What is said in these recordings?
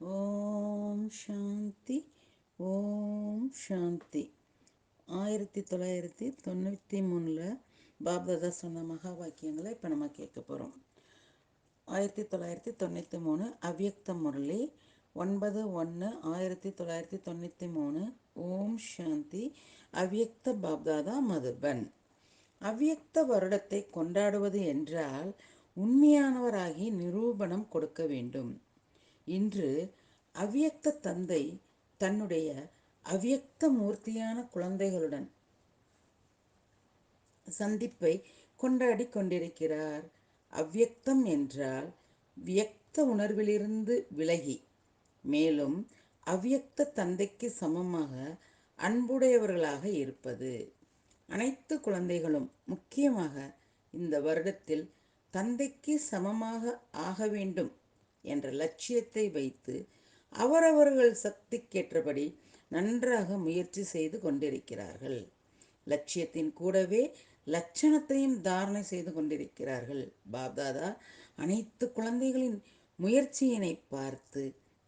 ஓம் சாந்தி ஓம் சாந்தி. ஆயிரத்தி தொள்ளாயிரத்தி தொண்ணூற்றி மூணில் பாப்தாதா சொன்ன மகா வாக்கியங்களை இப்போ நம்ம கேட்க போகிறோம் ஆயிரத்தி தொள்ளாயிரத்தி தொண்ணூற்றி மூணு அவ்யக்த முரளி ஒன்பது ஒன்று ஆயிரத்தி தொள்ளாயிரத்தி தொண்ணூற்றி மூணு ஓம் சாந்தி அவ்யக்த பாப்தாதா மதுபன். அவ்யக்த வருடத்தை கொண்டாடுவது என்றால் உண்மையானவராகி நிரூபணம் கொடுக்க வேண்டும். இன்று அவ்வியக்த தந்தை தன்னுடைய அவ்வியக்த மூர்த்தியான குழந்தைகளுடன் சந்திப்பை கொண்டாடி கொண்டிருக்கிறார். அவ்யக்தம் என்றால் வியக்த உணர்விலிருந்து விலகி. மேலும் அவ்வியக்த தந்தைக்கு சமமாக அன்புடையவர்களாக இருப்பது. அனைத்து குழந்தைகளும் முக்கியமாக இந்த வருடத்தில் தந்தைக்கு சமமாக ஆக வேண்டும் என்ற லட்சியத்தை வைத்து அவரவர்கள் சக்திக்கேற்றபடி நன்றாக முயற்சி செய்து கொண்டிருக்கிறார்கள். லட்சியத்தின் கூடவே லட்சணத்தையும் தாரணை செய்து கொண்டிருக்கிறார்கள். பாப்தாதா அனைத்து குழந்தைகளின் முயற்சியினை பார்த்து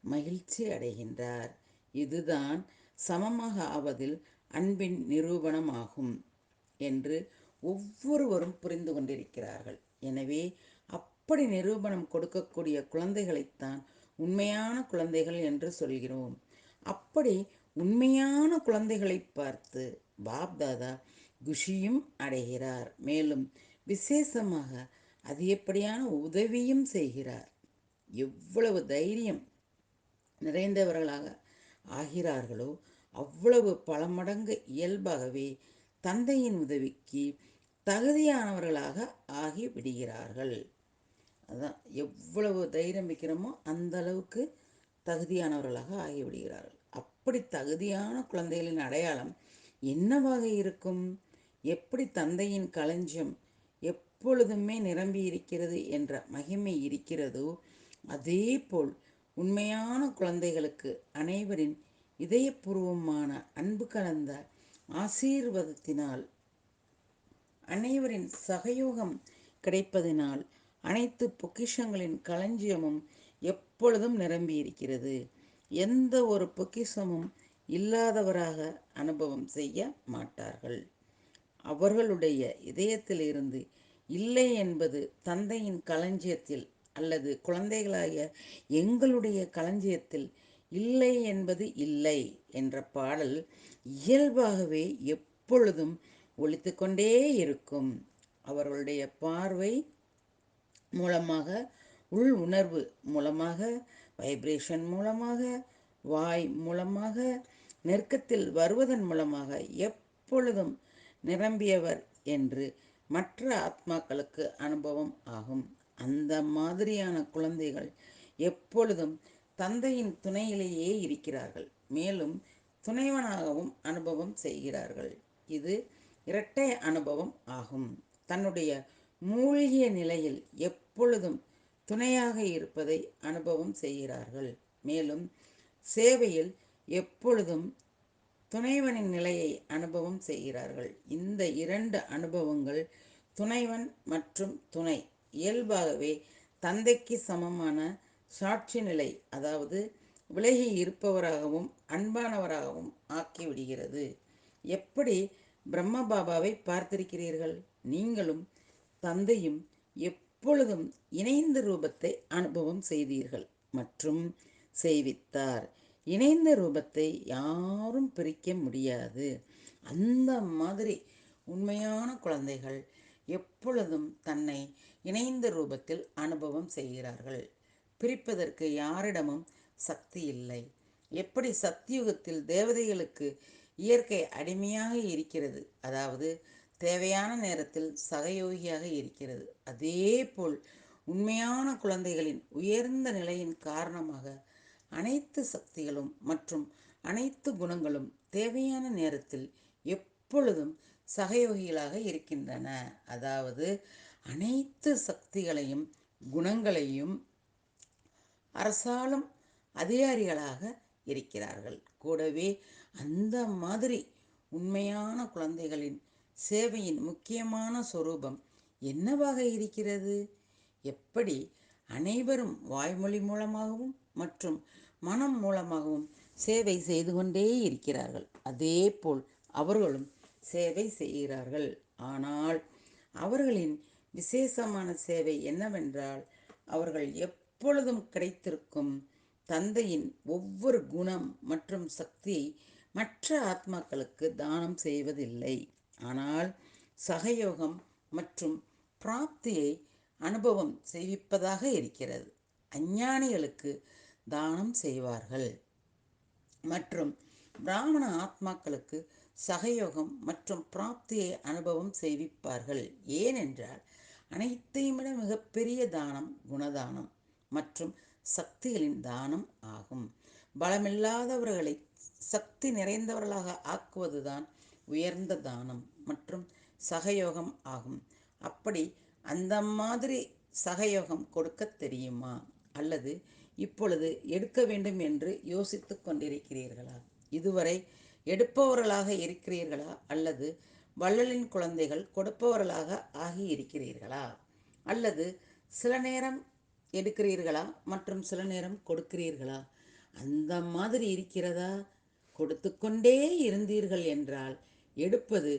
மகிழ்ச்சி அடைகின்றார். இதுதான் சமமாக ஆவதில் அன்பின் நிரூபணமாகும் என்று ஒவ்வொருவரும் புரிந்து கொண்டிருக்கிறார்கள். எனவே அப்படி நிரூபணம் கொடுக்கக்கூடிய குழந்தைகளைத்தான் உண்மையான குழந்தைகள் என்று சொல்கிறோம். அப்படி உண்மையான குழந்தைகளை பார்த்து பாப்தாதா குஷியும் அடைகிறார். மேலும் விசேஷமாக அதிகப்படியான உதவியும் செய்கிறார். எவ்வளவு தைரியம் நிறைந்தவர்களாக ஆகிறார்களோ அவ்வளவு பல மடங்கு இயல்பாகவே தந்தையின் உதவிக்கு தகுதியானவர்களாக ஆகி விடுகிறார்கள். அதுதான் எவ்வளவு தைரியம் வைக்கிறோமோ அந்த அளவுக்கு தகுதியானவர்களாக ஆகிவிடுகிறார்கள். அப்படி தகுதியான குழந்தைகளின் அடையாளம் என்னவாக இருக்கும்? எப்படி தந்தையின் களஞ்சியம் எப்பொழுதுமே நிரம்பி இருக்கிறது என்ற மகிமை இருக்கிறதோ அதே போல் உண்மையான குழந்தைகளுக்கு அனைவரின் இதயபூர்வமான அன்பு கலந்த ஆசீர்வாதத்தினால் அனைவரின் சகயோகம் கிடைப்பதினால் அனைத்து பொக்கிஷங்களின் களஞ்சியமும் எப்பொழுதும் நிரம்பி இருக்கிறது எந்த ஒரு பொக்கிஷமும் இல்லாதவராக அனுபவம் செய்ய மாட்டார்கள். அவர்களுடைய இதயத்திலிருந்து இல்லை என்பது தந்தையின் களஞ்சியத்தில் அல்லது குழந்தைகளாகிய எங்களுடைய களஞ்சியத்தில் இல்லை என்பது இல்லை என்ற பாடல் இயல்பாகவே எப்பொழுதும் ஒழித்து கொண்டே இருக்கும். அவர்களுடைய பார்வை மூலமாக உள் உணர்வு மூலமாக வைப்ரேஷன் மூலமாக வாய் மூலமாக நெருக்கத்தில் வருவதன் மூலமாக எப்பொழுதும் நிரம்பியவர் என்று மற்ற ஆத்மாக்களுக்கு அனுபவம் ஆகும். அந்த மாதிரியான குழந்தைகள் எப்பொழுதும் தந்தையின் துணையிலேயே இருக்கிறார்கள். மேலும் துணைவனாகவும் அனுபவம் செய்கிறார்கள். இது இரட்டை அனுபவம் ஆகும். தன்னுடைய மூழ்கிய நிலையில் எப்பொழுதும் துணையாக இருப்பதை அனுபவம் செய்கிறார்கள். மேலும் சேவையில் எப்பொழுதும் துணைவனின் நிலையை அனுபவம் செய்கிறார்கள். இந்த இரண்டு அனுபவங்கள் துணைவன் மற்றும் துணை இயல்பாகவே தந்தைக்கு சமமான சாட்சி நிலை அதாவது விலகி இருப்பவராகவும் அன்பானவராகவும் ஆக்கிவிடுகிறது. எப்படி பிரம்ம பாபாவை பார்த்திருக்கிறீர்கள்? நீங்களும் தந்தையும் எப்பொழுதும் இணைந்த ரூபத்தை அனுபவம் செய்தீர்கள் மற்றும் செய்வித்தார். இணைந்த ரூபத்தை யாரும் பிரிக்க முடியாது. அந்த மாதிரி உண்மையான குழந்தைகள் எப்பொழுதும் தன்னை இணைந்த ரூபத்தில் அனுபவம் செய்கிறார்கள். பிரிப்பதற்கு யாரிடமும் சக்தி இல்லை. எப்படி சத்தியுகத்தில் தேவதைகளுக்கு இயற்கை அடிமையாக இருக்கிறது? அதாவது தேவையான நேரத்தில் சகயோகியாக இருக்கிறது. அதே போல் உண்மையான குழந்தைகளின் உயர்ந்த நிலையின் காரணமாக அனைத்து சக்திகளும் மற்றும் அனைத்து குணங்களும் தேவையான நேரத்தில் எப்பொழுதும் சகயோகிகளாக இருக்கின்றன. அதாவது அனைத்து சக்திகளையும் குணங்களையும் அரசாலும் அதிகாரிகளாக இருக்கிறார்கள். கூடவே அந்த மாதிரி உண்மையான குழந்தைகளின் சேவையின் முக்கியமான சொரூபம் என்னவாக இருக்கிறது? எப்படி அனைவரும் வாய்மொழி மூலமாகவும் மற்றும் மனம் மூலமாகவும் சேவை செய்து கொண்டே இருக்கிறார்கள். அதேபோல் அவர்களும் சேவை செய்கிறார்கள். ஆனால் அவர்களின் விசேஷமான சேவை என்னவென்றால் அவர்கள் எப்பொழுதும் கிடைத்திருக்கும் தந்தையின் ஒவ்வொரு குணம் மற்றும் சக்தியை மற்ற ஆத்மாக்களுக்கு தானம் செய்வதில்லை. ஆனால் சகயோகம் மற்றும் பிராப்தியை அனுபவம் செய்விப்பதாக இருக்கிறது. அஞ்ஞானிகளுக்கு தானம் செய்வார்கள். மற்றும் பிராமண ஆத்மாக்களுக்கு சகயோகம் மற்றும் பிராப்தியை அனுபவம் செய்விப்பார்கள். ஏனென்றால் அனைத்தையும் விட மிகப்பெரிய தானம் குணதானம் மற்றும் சக்திகளின் தானம் ஆகும். பலமில்லாதவர்களை சக்தி நிறைந்தவர்களாக ஆக்குவதுதான் உயர்ந்த தானம் மற்றும் சகயோகம் ஆகும். அப்படி அந்த மாதிரி சகயோகம் கொடுக்க தெரியுமா? அல்லது இப்பொழுது எடுக்க வேண்டும் என்று யோசித்து கொண்டிருக்கிறீர்களா? இதுவரை எடுப்பவர்களாக இருக்கிறீர்களா? அல்லது வள்ளலின் குழந்தைகள் கொடுப்பவர்களாக ஆகி இருக்கிறீர்களா? அல்லது சில நேரம் எடுக்கிறீர்களா? மற்றும் சில நேரம் கொடுக்கிறீர்களா? அந்த மாதிரி இருக்கிறதா? கொடுத்து கொண்டே இருந்தீர்கள் என்றால் எடுப்பது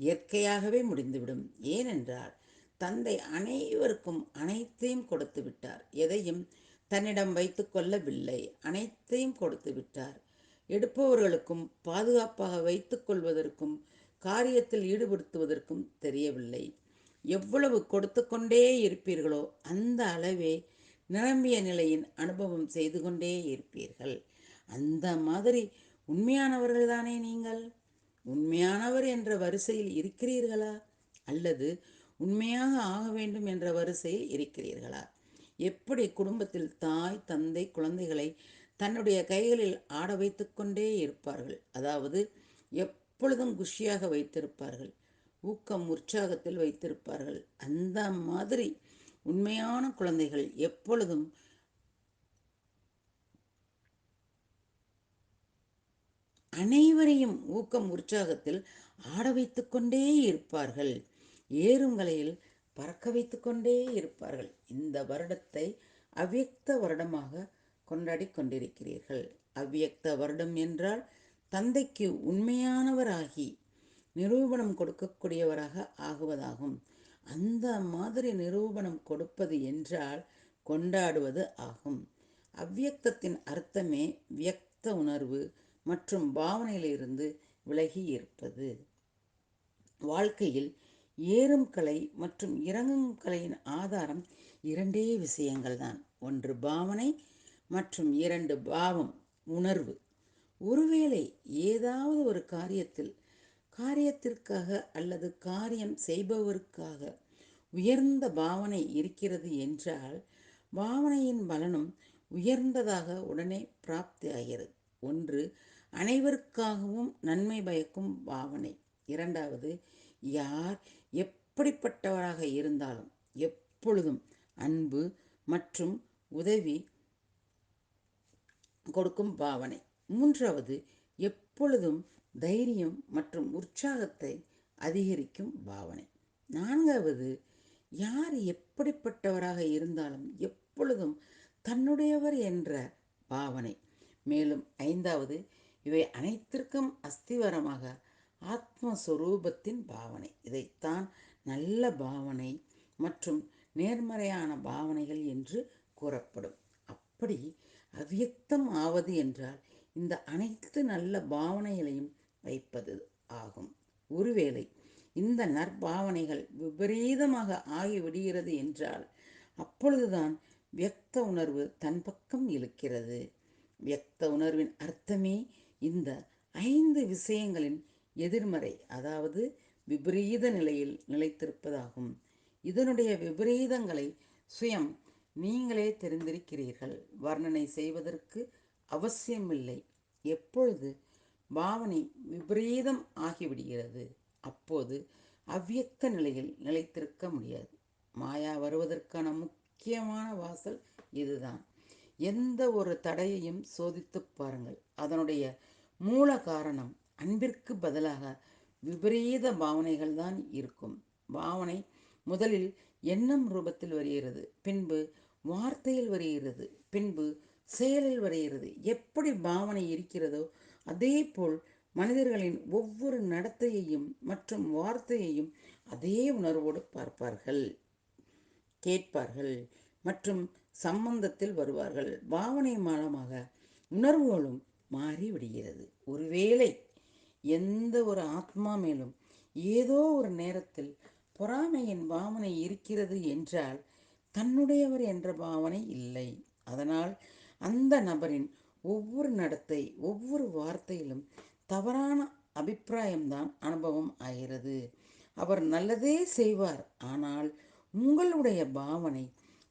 இயற்கையாகவே முடிந்துவிடும். ஏனென்றால் தந்தை அனைவருக்கும் அனைத்தையும் கொடுத்து விட்டார். எதையும் தன்னிடம் வைத்து கொள்ளவில்லை. அனைத்தையும் கொடுத்து விட்டார். எடுப்பவர்களுக்கும் பாதுகாப்பாக வைத்து கொள்வதற்கும் காரியத்தில் ஈடுபடுத்துவதற்கும் தெரியவில்லை. எவ்வளவு கொடுத்து கொண்டே இருப்பீர்களோ அந்த அளவே நிரம்பிய நிலையின் அனுபவம் செய்து கொண்டே இருப்பீர்கள். அந்த மாதிரி உண்மையானவர்கள் தானே நீங்கள்? உண்மையானவர் என்ற வரிசையில் இருக்கிறீர்களா? அல்லது உண்மையாக ஆக வேண்டும் என்ற வரிசையில் இருக்கிறீர்களா? எப்படி குடும்பத்தில் தாய் தந்தை குழந்தைகளை தன்னுடைய கைகளில் ஆட வைத்து கொண்டே இருப்பார்கள்? அதாவது எப்பொழுதும் குஷியாக வைத்திருப்பார்கள் ஊக்கம் உற்சாகத்தில் வைத்திருப்பார்கள். அந்த மாதிரி உண்மையான குழந்தைகள் எப்பொழுதும் அனைவரையும் ஊக்கம் உற்சாகத்தில் ஆட வைத்து கொண்டே இருப்பார்கள். ஏறுங்கலையில் பறக்க வைத்து கொண்டே இருப்பார்கள். இந்த வருடத்தை அவ்யக்த வருடமாக கொண்டாடி கொண்டிருக்கிறீர்கள். அவ்யக்த வருடம் என்றால் தந்தைக்கு உண்மையானவராகி நிரூபணம் கொடுக்கக்கூடியவராக ஆகுவதாகும். அந்த மாதிரி நிரூபணம் கொடுப்பது என்றால் கொண்டாடுவது ஆகும். அவ்யக்தத்தின் அர்த்தமே வியக்த உணர்வு மற்றும் பாவனையிலிருந்து விலகி இருப்பது. வாழ்க்கையில் ஏறும் கலை மற்றும் இறங்கும் கலையின் ஆதாரம் இரண்டே விஷயங்கள் தான் ஒன்று பாவனை மற்றும் இரண்டு பாவம் உணர்வு. ஒருவேளை ஏதாவது ஒரு காரியத்தில் காரியத்திற்காக அல்லது காரியம் செய்பவருக்காக உயர்ந்த பாவனை இருக்கிறது என்றால் பாவனையின் பலனும் உயர்ந்ததாக உடனே பிராப்தி ஆகிறது ஒன்று அனைவருக்காகவும் நன்மை பயக்கும் பாவனை. இரண்டாவது யார் எப்படிப்பட்டவராக இருந்தாலும் எப்பொழுதும் அன்பு மற்றும் உதவி கொடுக்கும் பாவனை. மூன்றாவது எப்பொழுதும் தைரியம் மற்றும் உற்சாகத்தை அதிகரிக்கும் பாவனை. நான்காவது யார் எப்படிப்பட்டவராக இருந்தாலும் எப்பொழுதும் தன்னுடையவர் என்ற பாவனை. மேலும் ஐந்தாவது இவை அனைத்திற்கும் அஸ்திவரமாக ஆத்மஸ்வரூபத்தின் பாவனை. இதைத்தான் நல்ல பாவனை மற்றும் நேர்மறையான பாவனைகள் என்று கூறப்படும். அப்படி அவ்வியக்தம் ஆவது என்றால் இந்த அனைத்து நல்ல பாவனைகளையும் வைப்பது ஆகும். ஒருவேளை இந்த நற்பாவனைகள் விபரீதமாக ஆகிவிடுகிறது என்றால் அப்பொழுதுதான் வியக்த உணர்வு தன் பக்கம் இழுக்கிறது. வியக்த உணர்வின் அர்த்தமே இந்த ஐந்து விஷயங்களின் எதிர்மறை அதாவது விபரீத நிலையில் நிலைத்திருப்பதாகும். இதனுடைய விபரீதங்களை சுயம் நீங்களே தெரிந்திருக்கிறீர்கள். வர்ணனை செய்வதற்கு அவசியமில்லை. எப்பொழுது பாவனை விபரீதம் ஆகிவிடுகிறது அப்போது அவ்வியக்த நிலையில் நிலைத்திருக்க முடியாது. மாயா வருவதற்கான முக்கியமான வாசல் இதுதான். எந்த ஒரு தடையையும் சோதித்து பாருங்கள். அதனுடைய மூல காரணம் அன்பிற்கு பதிலாக விபரீத பாவனைகள் தான் இருக்கும். பாவனை முதலில் எண்ணம் ரூபத்தில் வருகிறது பின்பு வார்த்தையில் வருகிறது பின்பு செயலில் வருகிறது. எப்படி பாவனை இருக்கிறதோ அதே போல் மனிதர்களின் ஒவ்வொரு நடத்தையையும் மற்றும் வார்த்தையையும் அதே உணர்வோடு பார்ப்பார்கள் கேட்பார்கள் மற்றும் சம்பந்தத்தில் வருவார்கள். பாவனை மூலமாக உணர்வுகளும் மாறிவிடுகிறது ஒருவேளை எந்த ஒரு ஆத்மா மேலும் ஏதோ ஒரு நேரத்தில் பொறாமையின் பாவனை இருக்கிறது என்றால் தன்னுடையவர் என்ற பாவனை இல்லை. அதனால் அந்த நபரின் ஒவ்வொரு நடத்தை ஒவ்வொரு வார்த்தையிலும் தவறான அபிப்பிராயம்தான் அனுபவம் ஆகிறது. அவர் நல்லதே செய்வார். ஆனால் உங்களுடைய பாவனை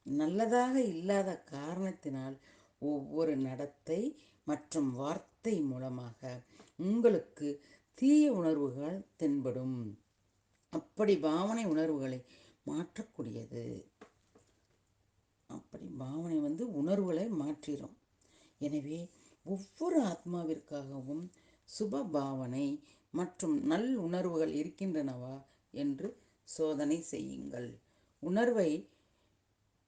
நல்லதாக இல்லாத காரணத்தினால் ஒவ்வொரு நடத்தை மற்றும் வார்த்தை மூலமாக உங்களுக்கு தீய உணர்வுகள் தென்படும். அப்படி பாவனை உணர்வுகளை மாற்றக்கூடியது. அப்படி பாவனை வந்து உணர்வுகளை மாற்றிடும். எனவே ஒவ்வொரு ஆத்மாவிற்காகவும் சுப பாவனை மற்றும் நல் உணர்வுகள் இருக்கின்றனவா என்று சோதனை செய்யுங்கள். உணர்வை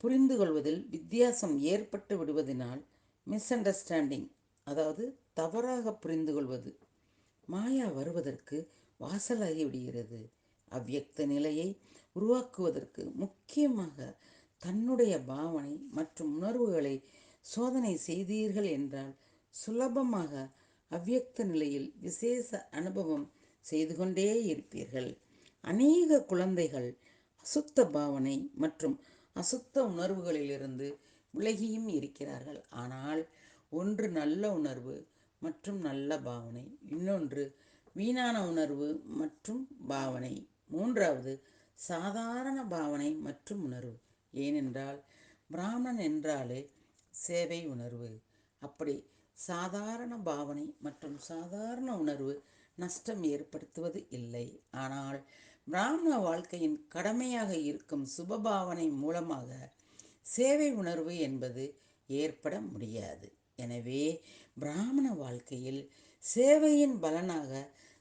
புரிந்து கொள்வதில் வித்தியாசம் ஏற்பட்டு விடுவதனால் மிஸ் அண்டர்ஸ்டாண்டிங் அதாவது தவறாக புரிந்து கொள்வது மாயா வருவதற்கு வாசலாகி விடுகிறது. அவ்வியக்த நிலையை உருவாக்குவதற்கு முக்கியமாக தன்னுடைய பாவனை மற்றும் உணர்வுகளை சோதனை செய்தீர்கள் என்றால் சுலபமாக அவ்வியக்த நிலையில் விசேஷ அனுபவம் செய்து கொண்டே இருப்பீர்கள். அநேக குழந்தைகள் அசுத்த பாவனை மற்றும் அசுத்த உணர்வுகளிலிருந்து விலகியும் இருக்கிறார்கள். ஆனால் ஒன்று நல்ல உணர்வு மற்றும் நல்ல பாவனை. இன்னொன்று வீணான உணர்வு மற்றும் பாவனை. மூன்றாவது சாதாரண பாவனை மற்றும் உணர்வு. ஏனென்றால் பிராமணன் என்றாலே சேவை உணர்வு. அப்படி சாதாரண பாவனை மற்றும் சாதாரண உணர்வு நஷ்டம் ஏற்படுத்துவது இல்லை. ஆனால் பிராமண வாழ்க்கையின் கடமையாக இருக்கும் சுபபாவனை மூலமாக சேவை உணர்வு என்பது ஏற்பட முடியாது. எனவே பிராமண வாழ்க்கையில் சேவையின் பலனாக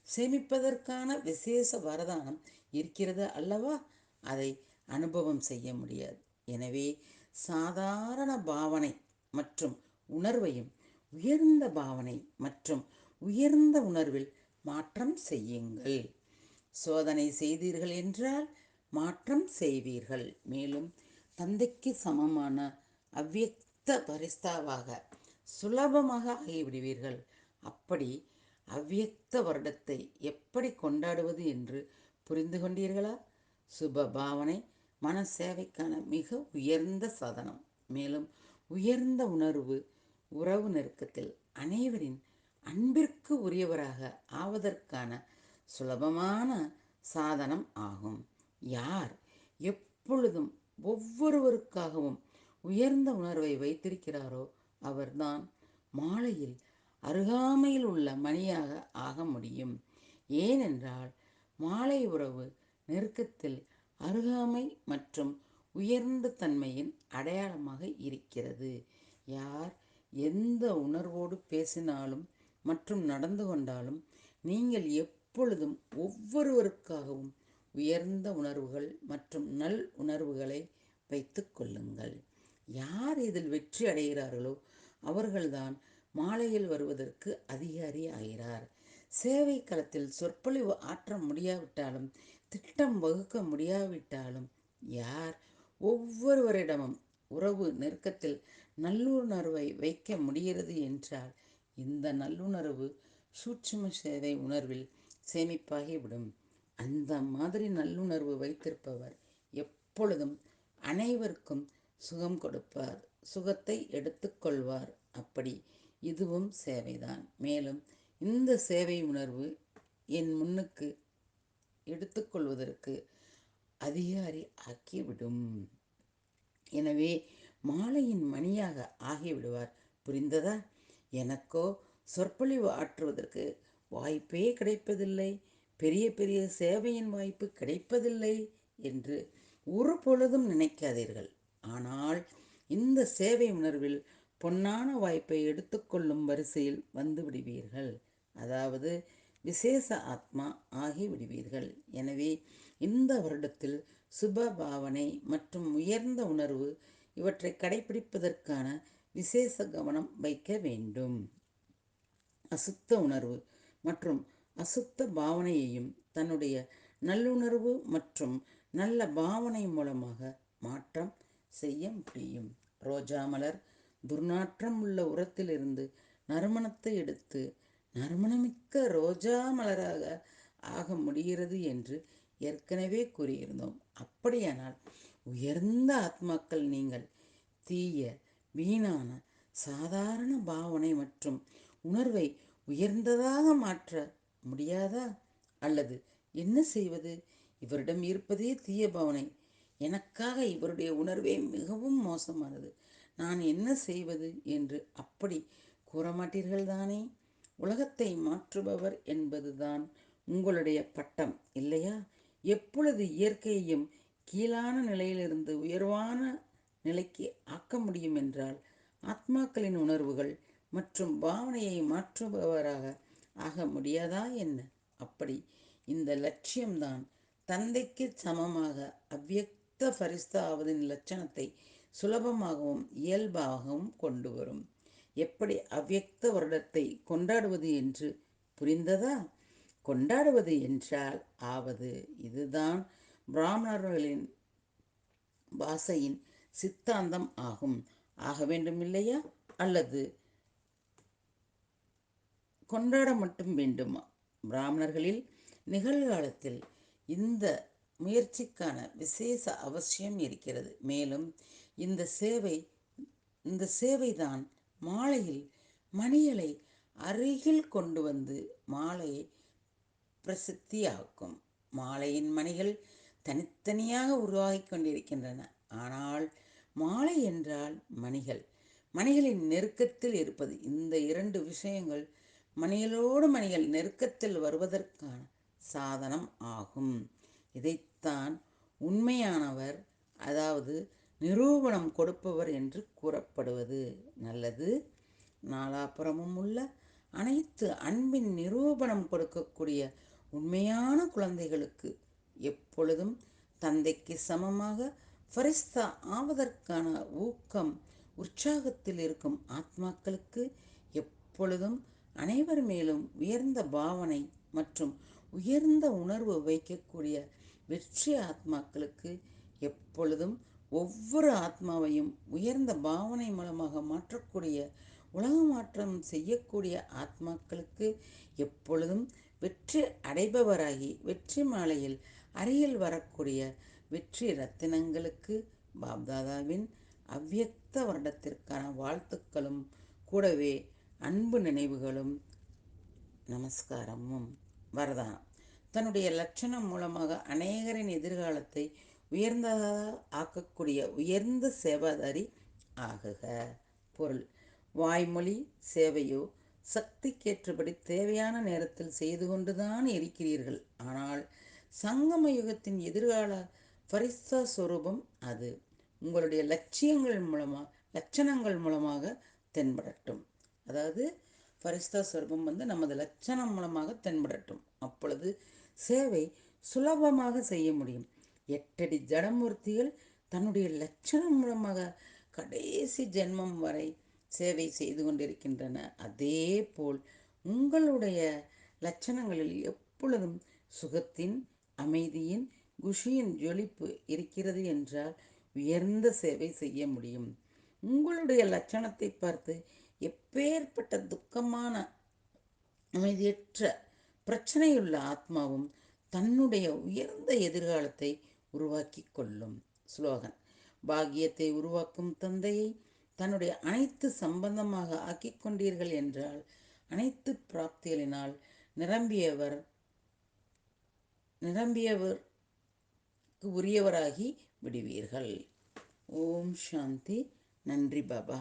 சேமிப்பதற்கான விசேஷ வரதானம் இருக்கிறது அல்லவா? அதை அனுபவம் செய்ய முடியாது. எனவே சாதாரண பாவனை மற்றும் உணர்வையும் உயர்ந்த பாவனை மற்றும் உயர்ந்த உணர்வில் மாற்றம் செய்யுங்கள். சோதனை செய்தீர்கள் என்றால் மாற்றம் செய்வீர்கள். மேலும் தந்தைக்கு சமமான அவ்வியக்த பரிஸ்தாவாக சுலபமாக ஆகிவிடுவீர்கள். அப்படி அவ்வியக்த வருடத்தை எப்படி கொண்டாடுவது என்று புரிந்து கொண்டீர்களா? சுப பாவனை மன சேவைக்கான மிக உயர்ந்த சாதனம். மேலும் உயர்ந்த உணர்வு உறவு நெருக்கத்தில் அனைவரின் அன்பிற்கு உரியவராக ஆவதற்கான சுலபமான சாதனம் ஆகும். யார் எப்பொழுதும் ஒவ்வொருவருக்காகவும் உயர்ந்த உணர்வை வைத்திருக்கிறாரோ அவர்தான் மாலையில் அருகாமையில் உள்ள மணியாக ஆக முடியும். ஏனென்றால் மாலை உறவு நெருக்கத்தில் அருகாமை மற்றும் உயர்ந்த தன்மையின் அடையாளமாக இருக்கிறது. யார் எந்த உணர்வோடு பேசினாலும் மற்றும் நடந்து கொண்டாலும் நீங்கள் எப் எப்பொழுதும் ஒவ்வொருவருக்காகவும் உயர்ந்த உணர்வுகள் மற்றும் நல் உணர்வுகளை வைத்து கொள்ளுங்கள். யார் இதில் வெற்றி அடைகிறார்களோ அவர்கள்தான் மாலையில் வருவதற்கு அதிகாரி ஆகிறார். சேவை களத்தில் சொற்பொழிவு ஆற்ற முடியாவிட்டாலும் திட்டம் வகுக்க முடியாவிட்டாலும் யார் ஒவ்வொருவரிடமும் உறவு நெருக்கத்தில் நல்லுணர்வை வைக்க முடிகிறது என்றால் இந்த நல்லுணர்வு சூட்சும சேவை உணர்வில் சேமிப்பாகிவிடும் அந்த மாதிரி நல்லுணர்வு வைத்திருப்பவர் எப்பொழுதும் அனைவருக்கும் சுகம் கொடுப்பார் சுகத்தை எடுத்துக்கொள்வார். அப்படி இதுவும் சேவைதான். மேலும் இந்த சேவை உணர்வு என் முன்னுக்கு எடுத்துக்கொள்வதற்கு அதிகாரி ஆக்கிவிடும். எனவே மாலையின் மணியாக ஆகிவிடுவார். புரிந்ததா? எனக்கோ சொற்பொழிவு ஆற்றுவதற்கு வாய்ப்பே கிடைப்பதில்லை. பெரிய பெரிய சேவையின் வாய்ப்பு கிடைப்பதில்லை என்று ஒரு பொழுதும் நினைக்காதீர்கள். ஆனால் இந்த சேவை உணர்வில் பொன்னான வாய்ப்பை எடுத்துக்கொள்ளும் வரிசையில் வந்து விடுவீர்கள். அதாவது விசேஷ ஆத்மா ஆகி விடுவீர்கள். எனவே இந்த வருடத்தில் சுப பாவனை மற்றும் உயர்ந்த உணர்வு இவற்றை கடைபிடிப்பதற்கான விசேஷ கவனம் வைக்க வேண்டும். அசுத்த உணர்வு மற்றும் அசுத்த பாவனையையும் தன்னுடைய நல்லுணர்வு மற்றும் நல்ல பாவனை மூலமாக மாற்றம் செய்ய முடியும். ரோஜா மலர் துர்நாற்றம் உள்ள உரத்திலிருந்து நறுமணத்தை எடுத்து நறுமணமிக்க ரோஜா மலராக ஆக முடிகிறது என்று ஏற்கனவே கூறியிருந்தோம். அப்படியானால் உயர்ந்த ஆத்மாக்கள் நீங்கள் தீய வீணான சாதாரண பாவனை மற்றும் உணர்வை உயர்ந்ததாக மாற்ற முடியாதா? அல்லது என்ன செய்வது? இவரிடம் இருப்பதே தீய பாவனை. எனக்காக இவருடைய உணர்வே மிகவும் மோசமானது. நான் என்ன செய்வது என்று அப்படி கூற மாட்டீர்கள் தானே உலகத்தை மாற்றுபவர் என்பதுதான் உங்களுடைய பட்டம் இல்லையா? எப்பொழுது இயற்கையையும் கீழான நிலையிலிருந்து உயர்வான நிலைக்கு ஆக்க முடியும் என்றால் ஆத்மாக்களின் உணர்வுகள் மற்றும் பாவனையை மாற்றுபவராக ஆக முடியாதா என்ன? அப்படி. இந்த லட்சியம்தான் தந்தைக்கு சமமாக அவ்வியக்த பரிஸ்தாவதின் லட்சணத்தை சுலபமாகவும் இயல்பாகவும் கொண்டு வரும். எப்படி அவ்வியக்த வருடத்தை கொண்டாடுவது என்று புரிந்ததா? கொண்டாடுவது என்றால் ஆவது. இதுதான் பிராமணர்களின் பாஷையின் சித்தாந்தம் ஆகும். ஆக வேண்டும் இல்லையா அல்லது கொண்டாட மட்டும் வேண்டுமா. பிராமணர்களில் நிகழ்காலத்தில் இந்த முயற்சிக்கான விசேஷ அவசியம் இருக்கிறது. மேலும் இந்த சேவை இந்த சேவைதான் மாலையில் மணிகளை அருகில் கொண்டு வந்து மாலையை பிரசித்தியாக்கும். மாலையின் மணிகள் தனித்தனியாக உருவாகி கொண்டிருக்கின்றன. ஆனால் மாலை என்றால் மணிகள். மணிகளின் நெருக்கத்தில் இருப்பது. இந்த இரண்டு விஷயங்கள் மணிகளோடு மணிகள் நெருக்கத்தில் வருவதற்கான சாதனம் ஆகும். இதைத்தான் உண்மையானவர் அதாவது நிரூபணம் கொடுப்பவர் என்று கூறப்படுவது நல்லது. நாலாபுறமும் உள்ள அனைத்து அன்பின் நிரூபணம் கொடுக்கக்கூடிய உண்மையான குழந்தைகளுக்கு எப்பொழுதும் தந்தைக்கு சமமாக ஃபரிஸ்தா ஆவதற்கான ஊக்கம் உற்சாகத்தில் இருக்கும் ஆத்மாக்களுக்கு எப்பொழுதும் அனைவர் மேலும் உயர்ந்த பாவனை மற்றும் உயர்ந்த உணர்வு வைக்கக்கூடிய வெற்றி ஆத்மாக்களுக்கு எப்பொழுதும் ஒவ்வொரு ஆத்மாவையும் உயர்ந்த பாவனை மூலமாக மாற்றக்கூடிய உலக மாற்றம் செய்யக்கூடிய ஆத்மாக்களுக்கு எப்பொழுதும் வெற்றி அடைபவராகி வெற்றி மாலையில் அருகில் வரக்கூடிய வெற்றி ரத்தினங்களுக்கு பாப்தாதாவின் அவ்வியக்த வருடத்திற்கான வாழ்த்துக்களும் கூடவே அன்பு நினைவுகளும் நமஸ்காரமும் வரதானம் தன்னுடைய லட்சணம் மூலமாக அநேகரின் எதிர்காலத்தை உயர்ந்ததாக ஆக்கக்கூடிய உயர்ந்த சேவாதாரி ஆகுக. பொருள். வாய்மொழி சேவையோ சக்திக்கேற்றபடி தேவையான நேரத்தில் செய்து கொண்டுதான் இருக்கிறீர்கள். ஆனால் சங்கம யுகத்தின் எதிர்கால பரிசா சொரூபம் அது. உங்களுடைய லட்சியங்கள் மூலமாக லட்சணங்கள் மூலமாக தென்படட்டும். அதாவது ஃபரிஸ்தா சொர்க்கம் வந்து நமது லட்சணம் மூலமாக தென்படட்டும். அப்பொழுது சேவை சுலபமாக செய்ய முடியும். எட்டடி ஜடமூர்த்திகள் தன்னுடைய லட்சணம் மூலமாக கடைசி ஜென்மம் வரை சேவை செய்து கொண்டிருக்கின்றன. அதே போல் உங்களுடைய லட்சணங்களில் எப்பொழுதும் சுகத்தின் அமைதியின் குஷியின் ஜொலிப்பு இருக்கிறது என்றால் உயர்ந்த சேவை செய்ய முடியும். உங்களுடைய லட்சணத்தை பார்த்து எப்பேற்பட்ட துக்கமான அமைதியற்ற பிரச்சனையுள்ள ஆத்மாவும் தன்னுடைய உயர்ந்த எதிர்காலத்தை உருவாக்கி கொள்ளும் ஸ்லோகன். பாக்கியத்தை உருவாக்கும் தந்தையை தன்னுடைய அனைத்து சம்பந்தமாக ஆக்கிக் கொண்டீர்கள் என்றால் அனைத்து பிராப்திகளினால் நிரம்பியவர் நிரம்பியவர் உரியவராகி விடுவீர்கள். ஓம் சாந்தி. நன்றி பாபா.